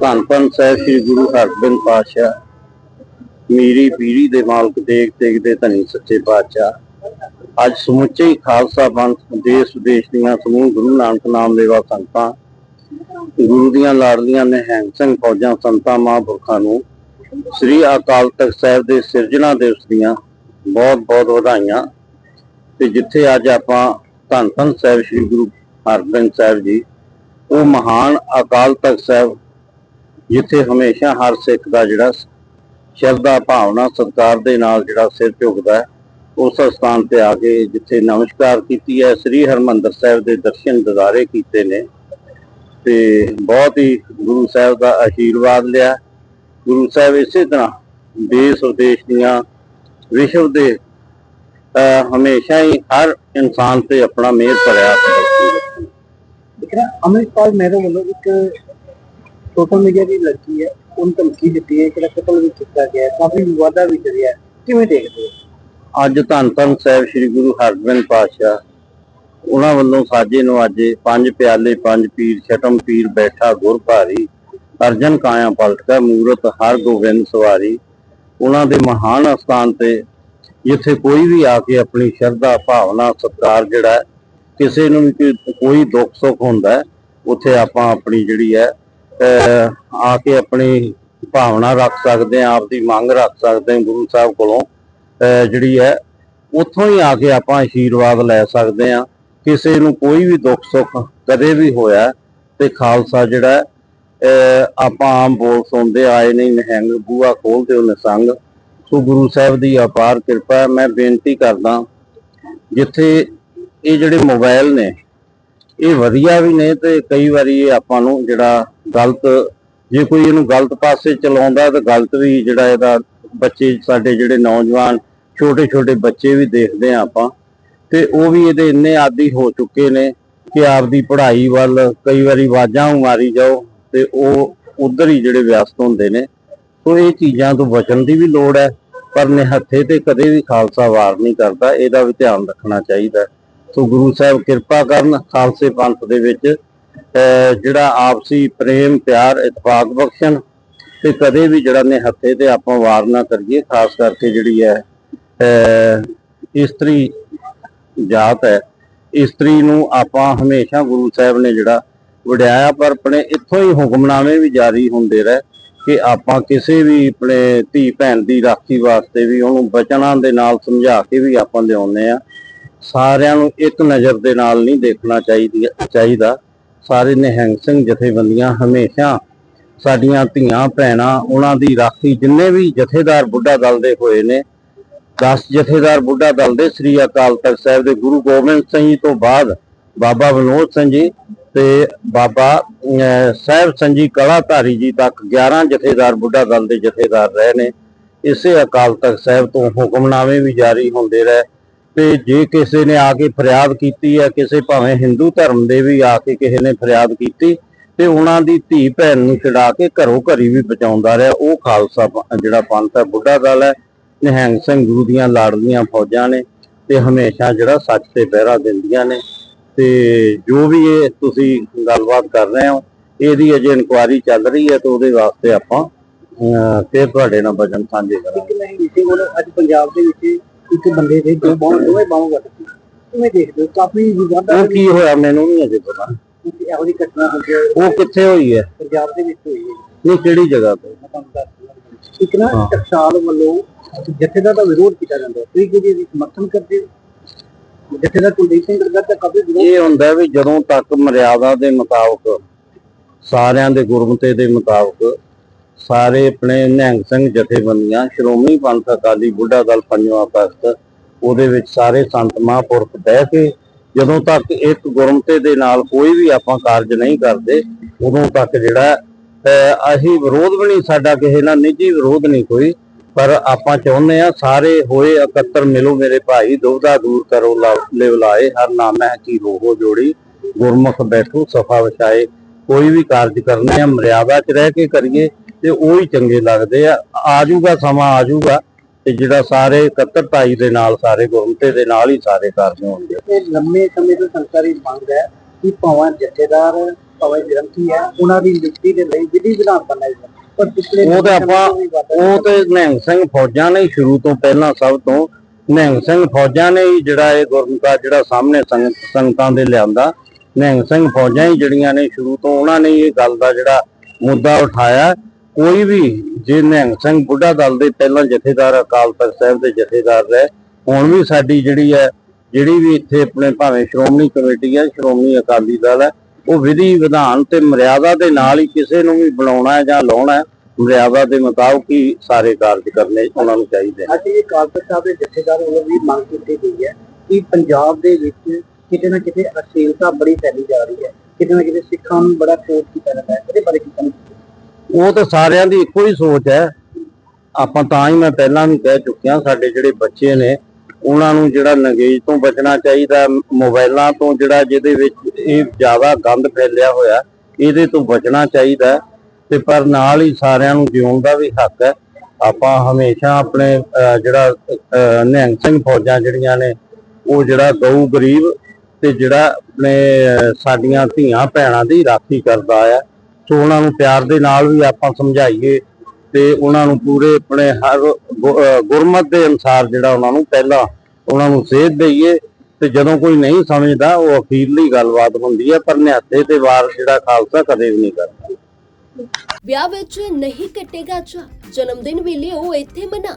ਧੰਨ ਧੰਨ ਸਾਹਿਬ ਸ੍ਰੀ ਗੁਰੂ ਹਰਗੋਬਿੰਦ ਪਾਤਸ਼ਾਹ। ਮੀਰੀ ਪੀਰੀ ਦੇ ਮਾਲਕ ਦੇਖ ਦੇਖ ਦੇ ਧਨੀ ਸੱਚੇ ਪਾਤਸ਼ਾਹ। ਅੱਜ ਸਮੁੱਚੇ ਖਾਲਸਾ ਪੰਥ ਦੇਸ਼ ਵਿਦੇਸ਼ ਦੀਆਂ ਸਮੂਹ ਗੁਰੂ ਨਾਨਕ ਨਾਮ ਲੈਵਾ ਸੰਗਤਾਂ ਗੁਰੂ ਦੀਆਂ ਲਾਡਲੀਆਂ ਨਿਹੰਗ ਸਿੰਘ ਫੌਜਾਂ ਸੰਤਾਂ, ਮਹਾਂਪੁਰਖਾਂ ਨੂੰ ਸ੍ਰੀ ਅਕਾਲ ਤਖਤ ਸਾਹਿਬ ਦੇ ਸਿਰਜਣਾ ਦਿਵਸ ਦੀਆਂ ਬਹੁਤ ਬਹੁਤ ਵਧਾਈਆਂ। ਤੇ ਜਿੱਥੇ ਅੱਜ ਆਪਾਂ ਧੰਨ ਧੰਨ ਸਾਹਿਬ ਸ੍ਰੀ ਗੁਰੂ ਹਰਗੋਬਿੰਦ ਸਾਹਿਬ ਜੀ ਉਹ ਮਹਾਨ ਅਕਾਲ ਤਖਤ ਸਾਹਿਬ, ਜਿੱਥੇ ਹਮੇਸ਼ਾ ਹਰ ਸਿੱਖ ਦਾ ਜਿਹੜਾ ਸ਼ਰਧਾ ਭਾਵਨਾ, ਸਤਿਕਾਰ ਦੇ ਨਾਲ ਜਿਹੜਾ ਸਿਰ ਝੁਕਦਾ ਉਸ ਸਥਾਨ ਤੇ ਆ ਕੇ ਜਿੱਥੇ ਨਮਸਕਾਰ ਕੀਤੀ ਹੈ, ਸ੍ਰੀ ਹਰਮੰਦਰ ਸਾਹਿਬ ਦੇ ਦਰਸ਼ਨ ਦਿਦਾਰੇ ਕੀਤੇ ਨੇ ਤੇ ਬਹੁਤ ਹੀ ਗੁਰੂ ਸਾਹਿਬ ਦਾ ਆਸ਼ੀਰਵਾਦ ਲਿਆ। ਗੁਰੂ ਸਾਹਿਬ ਇਸੇ ਤਰ੍ਹਾਂ ਦੇਸ਼ ਵਿਦੇਸ਼ ਦੀਆਂ ਵਿਸ਼ਵ ਦੇ ਹਮੇਸ਼ਾ ਹੀ ਹਰ ਇਨਸਾਨ ਤੇ ਆਪਣਾ ਮਿਹਰ ਭਰਿਆ। ਜਿਹੜਾ ਅਮਰਿਤਪਾਲ ਮਹਿਰੋ ਵੱਲੋਂ ਇੱਕ ਸੋਸ਼ਲ ਮੀਡੀਆ ਦੀ ਲੜਕੀ ਹੈ, ਉਹਨੂੰ ਧਮਕੀ ਦਿੱਤੀ ਹੈ ਕਿ ਕਤਲ ਵੀ ਕੀਤਾ ਗਿਆ ਕਾਫੀ ਵਿਵਾਦਾ ਵੀ ਚੱਲਿਆ ਕਿਵੇਂ ਦੇਖਦੇ ਹੋ? ਅੱਜ ਧੰਨ ਧੰਨ ਸਾਹਿਬ ਸ੍ਰੀ ਗੁਰੂ ਹਰਗੋਬਿੰਦ ਪਾਤਸ਼ਾਹ, ਉਹਨਾਂ ਵੱਲੋਂ ਸਾਜੇ ਨੂੰ ਅੱਜ ਪੰਜ ਪਿਆਲੇ, ਪੰਜ ਪੀਰ, ਛਟਮ ਪੀਰ ਬੈਠਾ ਗੁਰ ਭਾਰੀ, ਅਰਜਨ ਕਾਇਆ ਪਲਟਕਾ, ਮੂਰਤ ਹਰ ਗੋਬਿੰਦ ਸਵਾਰੀ, ਉਹਨਾਂ ਦੇ ਮਹਾਨ ਅਸਥਾਨ ਤੇ ਜਿੱਥੇ ਕੋਈ ਵੀ ਆ ਕੇ ਆਪਣੀ ਸ਼ਰਧਾ, ਭਾਵਨਾ, ਸਤਿਕਾਰ ਜਿਹੜਾ ਕਿਸੇ ਨੂੰ ਵੀ ਕੋਈ- ਦੁੱਖ ਸੁੱਖ ਹੁੰਦਾ ਉੱਥੇ ਆਪਾਂ ਆਪਣੀ ਜਿਹੜੀ ਹੈ ਆ ਕੇ ਆਪਣੀ ਭਾਵਨਾ ਰੱਖ ਸਕਦੇ ਹਾਂ, ਆਪਦੀ ਮੰਗ ਰੱਖ ਸਕਦੇ ਹਾਂ ਗੁਰੂ ਸਾਹਿਬ ਕੋਲੋਂ ਜਿਹੜੀ ਹੈ, ਉੱਥੋਂ ਹੀ ਆ ਕੇ ਆਪਾਂ ਆਸ਼ੀਰਵਾਦ ਲੈ ਸਕਦੇ ਆ ਕਿਸੇ ਨੂੰ ਕੋਈ ਵੀ ਦੁੱਖ ਸੁੱਖ ਕਦੇ ਵੀ ਹੋਇਆ ਤੇ ਖਾਲਸਾ ਜਿਹੜਾ ਆਪਾਂ ਆਮ ਬੋਲ ਸੁਣਦੇ ਆਏ ਨਹੀਂ ਨਿਹੰਗ ਬੂਆ ਖੋਲਦੇ ਉਹ ਨਿਸੰਗ। ਸੋ ਗੁਰੂ ਸਾਹਿਬ ਦੀ ਅਪਾਰ ਕਿਰਪਾ ਮੈਂ ਬੇਨਤੀ ਕਰਦਾ ਜਿੱਥੇ ਇਹ ਜਿਹੜੇ ਮੋਬਾਈਲ ਨੇ, ਇਹ ਵਧੀਆ ਵੀ ਨੇ ਤੇ ਕਈ ਵਾਰੀ ਇਹ ਆਪਾਂ ਨੂੰ ਜਿਹੜਾ ਗਲਤ, ਜੇ ਕੋਈ ਇਹਨੂੰ ਗਲਤ ਪਾਸੇ ਚਲਾਉਂਦਾ ਤਾਂ ਗਲਤ ਵੀ ਜਿਹੜਾ ਇਹਦਾ ਬੱਚੇ ਸਾਡੇ ਜਿਹੜੇ ਨੌਜਵਾਨ ਛੋਟੇ ਛੋਟੇ ਬੱਚੇ ਵੀ ਦੇਖਦੇ ਆ ਆਪਾਂ ਤੇ ਉਹ ਵੀ ਇਹਦੇ ਇੰਨੇ ਆਦੀ ਹੋ ਚੁੱਕੇ ਨੇ ਕਿ ਆਪਦੀ ਪੜ੍ਹਾਈ ਵੱਲ ਕਈ ਵਾਰੀ ਆਵਾਜ਼ਾਂ ਮਾਰੀ ਜਾਓ ਤੇ ਉਹ ਉਧਰ ਹੀ ਜਿਹੜੇ ਵਿਅਸਤ ਹੁੰਦੇ ਨੇ। ਸੋ ਇਹ ਚੀਜ਼ਾਂ ਤੋਂ ਬਚਣ ਦੀ ਵੀ ਲੋੜ ਹੈ, ਪਰ ਨਿਹੱਥੇ ਤੇ ਕਦੇ ਵੀ ਖਾਲਸਾ ਵਾਰ ਨਹੀਂ ਕਰਦਾ, ਇਹਦਾ ਵੀ ਧਿਆਨ ਰੱਖਣਾ ਚਾਹੀਦਾ। ਸੋ ਗੁਰੂ ਸਾਹਿਬ ਕਿਰਪਾ ਕਰਨ ਖਾਲਸੇ ਪੰਥ ਦੇ ਵਿੱਚ, ਅਹ, ਜਿਹੜਾ ਆਪਸੀ ਪ੍ਰੇਮ, ਪਿਆਰ, ਇਤਫਾਕ ਬਖਸ਼ਣ ਤੇ ਕਦੇ ਵੀ ਜਿਹੜਾ ਨਿਹੱਥੇ ਤੇ ਆਪਾਂ ਵਾਰ ਨਾ ਕਰੀਏ, ਖਾਸ ਕਰਕੇ ਜਿਹੜੀ ਹੈ, ਅਹ, ਇਸਤਰੀ ਜਾਤ ਹੈ। ਇਸਤਰੀ ਨੂੰ ਆਪਾਂ ਹਮੇਸ਼ਾ ਗੁਰੂ ਸਾਹਿਬ ਨੇ ਜਿਹੜਾ ਵਡਿਆਇਆ, ਪਰ ਆਪਣੇ ਇੱਥੋਂ ਹੀ ਹੁਕਮਨਾਮੇ ਵੀ ਜਾਰੀ ਹੁੰਦੇ ਰਹੇ ਕਿ ਆਪਾਂ ਕਿਸੇ ਵੀ ਆਪਣੇ ਧੀ ਭੈਣ ਦੀ ਰਾਖੀ ਵਾਸਤੇ ਵੀ ਉਹਨੂੰ ਬਚਨਾਂ ਦੇ ਨਾਲ ਸਮਝਾ ਕੇ ਵੀ ਆਪਾਂ ਲਿਆਉਂਦੇ ਆ ਸਾਰਿਆਂ ਨੂੰ ਇੱਕ ਨਜ਼ਰ ਦੇ ਨਾਲ ਨਹੀਂ ਦੇਖਣਾ ਚਾਹੀਦੀ ਚਾਹੀਦਾ। ਸਾਰੇ ਨਿਹੰਗ ਸਿੰਘ ਜਥੇਬੰਦੀਆਂ ਹਮੇਸ਼ਾ ਸਾਡੀਆਂ ਧੀਆਂ ਭੈਣਾਂ ਉਹਨਾਂ ਦੀ ਰਾਖੀ ਜਿੰਨੇ ਵੀ ਜਥੇਦਾਰ ਬੁੱਢਾ ਦਲ ਦੇ ਹੋਏ ਨੇ 10 ਜਥੇਦਾਰ ਬੁੱਢਾ ਦਲ ਦੇ ਸ੍ਰੀ ਅਕਾਲ ਤਖਤ ਸਾਹਿਬ ਦੇ ਗੁਰੂ ਗੋਬਿੰਦ ਸਿੰਘ ਜੀ ਤੋਂ ਬਾਅਦ ਬਾਬਾ ਵਿਨੋਦ ਸਿੰਘ ਜੀ ਤੇ ਬਾਬਾ ਅਹ, ਸਾਹਿਬ ਸਿੰਘ ਕਲਾਧਾਰੀ ਜੀ ਤੱਕ 11 ਜਥੇਦਾਰ ਬੁੱਢਾ ਦਲ ਦੇ ਜਥੇਦਾਰ ਰਹੇ ਨੇ। ਇਸੇ ਅਕਾਲ ਤਖਤ ਸਾਹਿਬ ਤੋਂ ਹੁਕਮਨਾਮੇ ਵੀ ਜਾਰੀ ਹੁੰਦੇ ਰਹੇ। ਤੇ ਜੇ ਕਿਸੇ ਨੇ ਆ ਕੇ ਫਰਿਆਦ ਕੀਤੀ ਹੈ ਕਿਸੇ ਭਾਵੇਂ ਹਿੰਦੂ ਧਰਮ ਦੇ ਵੀ ਆ ਕੇ ਕਿਸੇ ਨੇ ਫਰਿਆਦ ਕੀਤੀ ਤੇ ਉਹਨਾਂ ਦੀ ਧੀ ਭੈਣ ਨੂੰ ਛਡਾ ਕੇ ਘਰੋਂ ਘਰੀ ਵੀ ਬਚਾਉਂਦਾ ਰਿਹਾ। ਉਹ ਖਾਲਸਾ ਜਿਹੜਾ ਪੰਥ ਹੈ ਬੁੱਢਾ ਦਲ ਹੈ ਨਿਹੰਗ ਸਿੰਘ ਗੁਰੂ ਦੀਆਂ ਲਾੜਲੀਆਂ ਫੌਜਾਂ ਨੇ ਤੇ ਹਮੇਸ਼ਾ ਜਿਹੜਾ ਸੱਚ ਤੇ ਪਹਿਰਾ ਦਿੰਦੀਆਂ ਨੇ। ਤੇ ਜੋ ਵੀ ਇਹ ਤੁਸੀਂ ਗੱਲਬਾਤ ਕਰ ਰਹੇ ਹੋ ਇਹਦੀ ਅਜੇ ਇਨਕੁਆਇਰੀ ਚੱਲ ਰਹੀ ਹੈ ਤੇ ਉਹਦੇ ਵਾਸਤੇ ਆਪਾਂ ਅਹ, ਫਿਰ ਤੁਹਾਡੇ ਨਾਲ ਵਚਨ ਸਾਂਝੇ ਕਰਾਂਗੇ। ਅੱਜ ਪੰਜਾਬ ਦੇ ਵਿੱਚ ਇੱਕ ਬੰਦੇ ਦੇ ਦੋ ਬਾਹਾਂ ਦੋਵੇਂ ਬਾਹਾਂ ਵੱਟ ਗਈਆਂ ਕਿਵੇਂ ਦੇਖਦੇ ਹੋ ਕਾਫੀ ਉਹ ਕੀ ਹੋਇਆ ਮੈਨੂੰ ਨਹੀਂ ਅਜੇ ਪਤਾ। ਇਹੋ ਜਿਹੀ ਘਟਨਾ ਹੋਈ ਹੈ। ਉਹ ਕਿੱਥੇ ਹੋਈ ਹੈ? ਪੰਜਾਬ ਦੇ ਵਿੱਚ ਹੋਈ ਹੈ। ਨਹੀਂ ਕਿਹੜੀ ਜਗ੍ਹਾ ਤੇ? ਮੈਂ ਤੁਹਾਨੂੰ ਦੱਸ ਦਿੰਦਾ। ਇੱਕ ਨਾ ਹਾਂ। ਟਕਸਾਲ ਵੱਲੋਂ ਜਥੇਦਾਰ ਦਾ ਵਿਰੋਧ ਕੀਤਾ ਜਾਂਦਾ ਹੈ। ਤੁਸੀਂ ਕਿਹਦੀ ਇਹਦੀ ਸਮਰਥਨ ਕਰਦੇ ਹੋ? ਜਥੇਦਾਰ ਕੁਲਦੀਪ ਸਿੰਘ ਦਾ ਕਾਫੀ ਵਿਰੋਧ ਇਹ ਹੁੰਦਾ ਵੀ ਜਦੋਂ ਤੱਕ ਮਰਿਆਦਾ ਦੇ ਮੁਤਾਬਕ ਸਾਰਿਆਂ ਦੇ ਗੁਰਮਤੇ ਦੇ ਮੁਤਾਬਕ ਸਾਰੇ ਆਪਣੇ ਨਿਹੰਗ ਸਿੰਘ ਜਥੇਬੰਦੀਆਂ, ਸ਼੍ਰੋਮਣੀ ਪੰਥ ਅਕਾਲੀ ਬੁੱਢਾ ਦਲ ਪੰਜਵਾਂ ਤਖਤ ਉਹਦੇ ਵਿੱਚ ਸਾਰੇ ਸੰਤ ਮਹਾਂਪੁਰਖ ਬਹਿ ਕੇ ਜਦੋਂ ਤੱਕ ਇੱਕ ਗੁਰਮਤੇ ਦੇ ਨਾਲ ਕੋਈ ਵੀ ਆਪਾਂ ਕਾਰਜ ਨਹੀਂ ਕਰਦੇ, ਉਦੋਂ ਤੱਕ ਜਿਹੜਾ ਅਸੀਂ ਵਿਰੋਧ ਵੀ ਨਹੀਂ, ਸਾਡਾ ਕਿਸੇ ਨਾਲ ਨਿੱਜੀ ਵਿਰੋਧ ਨਹੀਂ ਕੋਈ, ਪਰ ਆਪਾਂ ਚਾਹੁੰਦੇ ਆ ਸਾਰੇ ਹੋਏ ਇਕੱਤਰ ਮਿਲੋ ਮੇਰੇ ਭਾਈ ਦੁਬਦਾ ਦੂਰ ਕਰੋ ਲਿਵਲਾਏ ਹਰ ਨਾਮ ਹੈ ਕੀ ਰੋਹੋ ਜੋੜੀ, ਗੁਰਮੁਖ ਬੈਠੋ, ਸਫਾ ਵਿਛਾਏ, ਕੋਈ ਵੀ ਕਾਰਜ ਕਰਨੇ ਆ, ਮਰਿਆਦਾ 'ਚ ਰਹਿ ਕੇ ਕਰੀਏ ਤੇ ਉਹ ਹੀ ਚੰਗੇ ਲੱਗਦੇ ਆ। ਆਜੂਗਾ ਸਮਾਂ ਆਜੂਗਾ ਤੇ ਜਿਹੜਾ ਸਾਰੇ ਇਕੱਤਰਤਾਈ ਦੇ ਨਾਲ ਸਾਰੇ ਗੁਰਮਤੇ ਦੇ ਨਾਲ ਹੀ ਸਾਰੇ ਕਾਰਜ ਹੋਣਗੇ। ਇਹ ਲੰਮੇ ਸਮੇਂ ਤੋਂ ਸੰਸਾਰੀ ਮੰਗ ਹੈ ਕਿ ਭਾਵੇਂ ਜਥੇਦਾਰ ਪਵਨ ਗ੍ਰੰਥੀ ਹੈ ਉਹਨਾਂ ਦੀ ਨਿਯੁਕਤੀ ਦੇ ਲਈ ਵਿਧੀ ਵਿਧਾਨ ਪਰ ਪਿਛਲੇ ਉਹ ਤੇ ਆਪਾਂ ਤੋਂ ਉਹ ਤੇ ਨਿਹੰਗ ਸਿੰਘ ਫੌਜਾਂ ਨੇ ਸ਼ੁਰੂ ਤੋਂ ਪਹਿਲਾਂ ਸਭ ਤੋਂ ਨਿਹੰਗ ਸਿੰਘ ਫੌਜਾਂ ਨੇ ਹੀ ਜਿਹੜਾ ਇਹ ਗੁਰਮੁਖਾ ਜਿਹੜਾ ਸਾਹਮਣੇ ਸੰਗਤ ਦੇ ਲਿਆਂਦਾ। ਨਿਹੰਗ ਸਿੰਘ ਫੌਜਾਂ ਹੀ ਜਿਹੜੀਆਂ ਨੇ ਸ਼ੁਰੂ ਤੋਂ ਉਹਨਾਂ ਨੇ ਇਹ ਗੱਲ ਦਾ ਜਿਹੜਾ ਮੁੱਦਾ ਉਠਾਇਆ। ਕੋਈ ਵੀ ਜੇ ਨਿਹੰਗ ਸਿੰਘ ਬੁੱਢਾ ਦਲ ਦੇ ਪਹਿਲਾਂ ਜਥੇਦਾਰ, ਅਕਾਲ ਤਖਤ ਸਾਹਿਬ ਦੇ ਜਥੇਦਾਰ ਰਹੇ, ਹੁਣ ਵੀ ਸਾਡੀ ਜਿਹੜੀ ਹੈ, ਜਿਹੜੀ ਵੀ ਇੱਥੇ ਆਪਣੇ ਭਾਵੇਂ ਸ਼੍ਰੋਮਣੀ ਕਮੇਟੀ ਹੈ, ਸ਼੍ਰੋਮਣੀ ਅਕਾਲੀ ਦਲ ਹੈ, ਉਹ ਵਿਧੀ ਵਿਧਾਨ ਤੇ ਮਰਿਆਦਾ ਦੇ ਨਾਲ ਹੀ ਕਿਸੇ ਨੂੰ ਵੀ ਬਣਾਉਣਾ ਜਾਂ ਲਾਉਣਾ ਮਰਿਆਦਾ ਦੇ ਮੁਤਾਬਕ ਹੀ ਸਾਰੇ ਕਾਰਜ ਕਰਨੇ ਉਹਨਾਂ ਨੂੰ ਚਾਹੀਦੇ ਨੇ। ਅੱਜ ਇਹ ਕਾਲਪਤ ਸਾਹਿਬ ਦੇ ਜਥੇਦਾਰ ਵੱਲੋਂ ਵੀ ਮੰਗ ਕੀਤੀ ਗਈ ਹੈ ਕਿ ਪੰਜਾਬ ਦੇ ਵਿੱਚ ਕਿਤੇ ਨਾ ਕਿਤੇ ਅਸ਼ਲੀਲਤਾ ਬੜੀ ਫੈਲੀ ਜਾ ਰਹੀ ਹੈ, ਕਿਤੇ ਨਾ ਕਿਤੇ ਸਿੱਖਾਂ ਨੂੰ ਬੜਾ ਕੋਟ ਕੀਤਾ ਜਾਂਦਾ ਹੈ, ਇਹਦੇ ਬਾਰੇ ਕੀ ਕਹਿਣਾ ਉਹ ਤਾਂ ਸਾਰਿਆਂ ਦੀ ਇੱਕੋ ਹੀ ਸੋਚ ਹੈ। ਆਪਾਂ ਤਾਂ ਹੀ ਮੈਂ ਪਹਿਲਾਂ ਵੀ ਕਹਿ ਚੁੱਕਿਆ ਸਾਡੇ ਜਿਹੜੇ ਬੱਚੇ ਨੇ ਉਹਨਾਂ ਨੂੰ ਜਿਹੜਾ ਨੰਗੇਜ ਤੋਂ ਬਚਣਾ ਚਾਹੀਦਾ ਹੈ, ਮੋਬਾਈਲਾਂ ਤੋਂ ਜਿਹੜਾ ਜਿਹਦੇ ਵਿੱਚ ਇਹ ਜ਼ਿਆਦਾ ਗੰਦ ਫੈਲਿਆ ਹੋਇਆ ਇਹਦੇ ਤੋਂ ਬਚਣਾ ਚਾਹੀਦਾ ਤੇ ਪਰ ਨਾਲ ਹੀ ਸਾਰਿਆਂ ਨੂੰ ਜਿਉਣ ਦਾ ਵੀ ਹੱਕ ਹੈ। ਆਪਾਂ ਹਮੇਸ਼ਾ ਆਪਣੇ ਅਹ, ਜਿਹੜਾ ਨਿਹੰਗ ਸਿੰਘ ਫੌਜਾਂ ਜਿਹੜੀਆਂ ਨੇ ਉਹ ਜਿਹੜਾ ਗਊ ਗਰੀਬ ਤੇ ਜਿਹੜਾ ਆਪਣੇ ਸਾਡੀਆਂ ਧੀਆਂ ਭੈਣਾਂ ਦੀ ਰਾਖੀ ਕਰਦਾ ਆ। ਸੋ ਉਹਨਾਂ ਨੂੰ ਪਿਆਰ ਦੇ ਨਾਲ ਵੀ ਆਪਾਂ ਸਮਝਾਈਏ ਤੇ ਉਹਨਾਂ ਨੂੰ ਪੂਰੇ ਆਪਣੇ ਹਰ ਗੁਰਮਤ ਦੇ ਅਨੁਸਾਰ ਜਿਹੜਾ ਉਹਨਾਂ ਨੂੰ ਪਹਿਲਾਂ ਉਹਨਾਂ ਨੂੰ ਸੇਧ ਦਈਏ ਤੇ ਜਦੋਂ ਕੋਈ ਨਹੀਂ ਸਮਝਦਾ ਉਹ ਅਖੀਰਲੀ ਗੱਲਬਾਤ ਹੁੰਦੀ ਹੈ ਪਰ ਨਿਹੱਥੇ ਤੇ ਵਾਰ ਜਿਹੜਾ ਖਾਲਸਾ ਕਦੇ ਵੀ ਨਹੀਂ ਕਰਦਾ। ਵਿਆਹ ਵਿੱਚ ਨਹੀਂ ਕੱਟੇਗਾ ਚਾ ਜਨਮ ਦਿਨ ਵੇਲੇ ਉਹ ਇੱਥੇ ਮਨਾ।